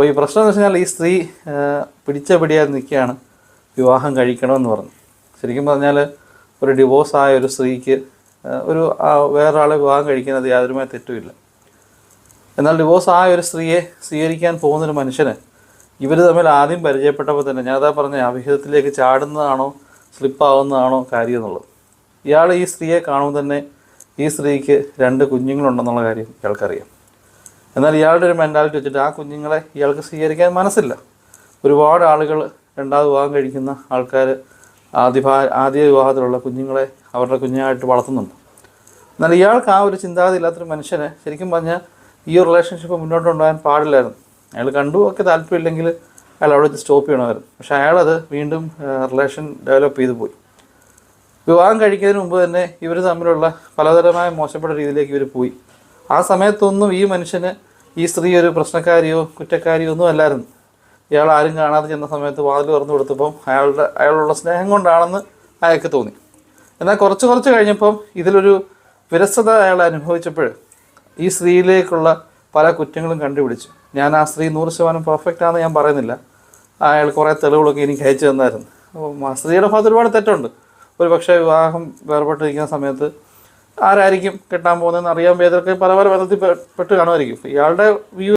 അപ്പോൾ ഈ പ്രശ്നം എന്ന് വെച്ചാൽ ഈ സ്ത്രീ പിടിച്ച പിടിയാതെ നിൽക്കുകയാണ്. വിവാഹം കഴിക്കണമെന്ന് പറഞ്ഞു. ശരിക്കും പറഞ്ഞാൽ ഒരു ഡിവോഴ്സ് ആയ ഒരു സ്ത്രീക്ക് ഒരു വേറൊരാളെ വിവാഹം കഴിക്കുന്നത് യാതൊരുമായ തെറ്റുമില്ല. എന്നാൽ ഡിവോഴ്സ് ആയ ഒരു സ്ത്രീയെ സ്വീകരിക്കാൻ പോകുന്നൊരു മനുഷ്യന് ഇവർ തമ്മിൽ ആദ്യം പരിചയപ്പെട്ടപ്പോൾ തന്നെ ഞാൻ അതാ പറഞ്ഞ അവിഹിതത്തിലേക്ക് ചാടുന്നതാണോ സ്ലിപ്പാവുന്നതാണോ കാര്യം എന്നുള്ളത്. ഇയാൾ ഈ സ്ത്രീയെ കാണുമ്പോൾ തന്നെ ഈ സ്ത്രീക്ക് രണ്ട് കുഞ്ഞുങ്ങളുണ്ടെന്നുള്ള കാര്യം ഇയാൾക്കറിയാം. എന്നാൽ ഇയാളുടെ ഒരു മെന്റാലിറ്റി വെച്ചിട്ട് ആ കുഞ്ഞുങ്ങളെ ഇയാൾക്ക് സ്വീകരിക്കാൻ മനസ്സില്ല. ഒരുപാട് ആളുകൾ രണ്ടാമത് വിവാഹം കഴിക്കുന്ന ആൾക്കാർ ആദ്യ ആദ്യ വിവാഹത്തിലുള്ള കുഞ്ഞുങ്ങളെ അവരുടെ കുഞ്ഞായിട്ട് വളർത്തുന്നുണ്ട്. എന്നാൽ ഇയാൾക്ക് ആ ഒരു ചിന്താഗതി ഇല്ലാത്തൊരു മനുഷ്യനെ ശരിക്കും പറഞ്ഞാൽ ഈ ഒരു റിലേഷൻഷിപ്പ് മുന്നോട്ട് കൊണ്ടുപോകാൻ പാടില്ലായിരുന്നു. അയാൾ കണ്ടു ഒക്കെ താല്പര്യമില്ലെങ്കിൽ അയാൾ അവിടെ സ്റ്റോപ്പ് ചെയ്യണമായിരുന്നു. പക്ഷേ അയാളത് വീണ്ടും റിലേഷൻ ഡെവലപ്പ് ചെയ്തു പോയി. വിവാഹം കഴിക്കുന്നതിന് മുമ്പ് തന്നെ ഇവർ തമ്മിലുള്ള പലതരമായ മോശപ്പെട്ട രീതിയിലേക്ക് ഇവർ പോയി. ആ സമയത്തൊന്നും ഈ മനുഷ്യന് ഈ സ്ത്രീ ഒരു പ്രശ്നക്കാരിയോ കുറ്റക്കാരിയോ ഒന്നും അല്ലായിരുന്നു. ഇയാൾ ആരും കാണാതെ ചെന്ന സമയത്ത് വാതിൽ തുറന്നു കൊടുത്തപ്പം അയാളുടെ അയാളുള്ള സ്നേഹം കൊണ്ടാണെന്ന് അയാൾക്ക് തോന്നി. എന്നാൽ കുറച്ച് കുറച്ച് കഴിഞ്ഞപ്പം ഇതിലൊരു വിരസത അയാൾ അനുഭവിച്ചപ്പോൾ ഈ സ്ത്രീയിലേക്കുള്ള പല കുറ്റങ്ങളും കണ്ടുപിടിച്ചു. ഞാൻ ആ സ്ത്രീ നൂറ് ശതമാനം പെർഫെക്റ്റ് ആണെന്ന് ഞാൻ പറയുന്നില്ല. അയാൾ കുറേ തെളിവുകളൊക്കെ എനിക്ക് അയച്ചു തന്നായിരുന്നു. അപ്പം ആ സ്ത്രീയുടെ ഭാഗത്ത് ഒരുപാട് തെറ്റുണ്ട്. ഒരു പക്ഷേ വിവാഹം വേർപെട്ടിരിക്കുന്ന സമയത്ത് ആരായിരിക്കും കിട്ടാൻ പോകുന്നതെന്ന് അറിയാൻ വേദർക്ക് പല പല ബന്ധത്തിൽ പെട്ട് കാണുമായിരിക്കും. ഇയാളുടെ വ്യൂ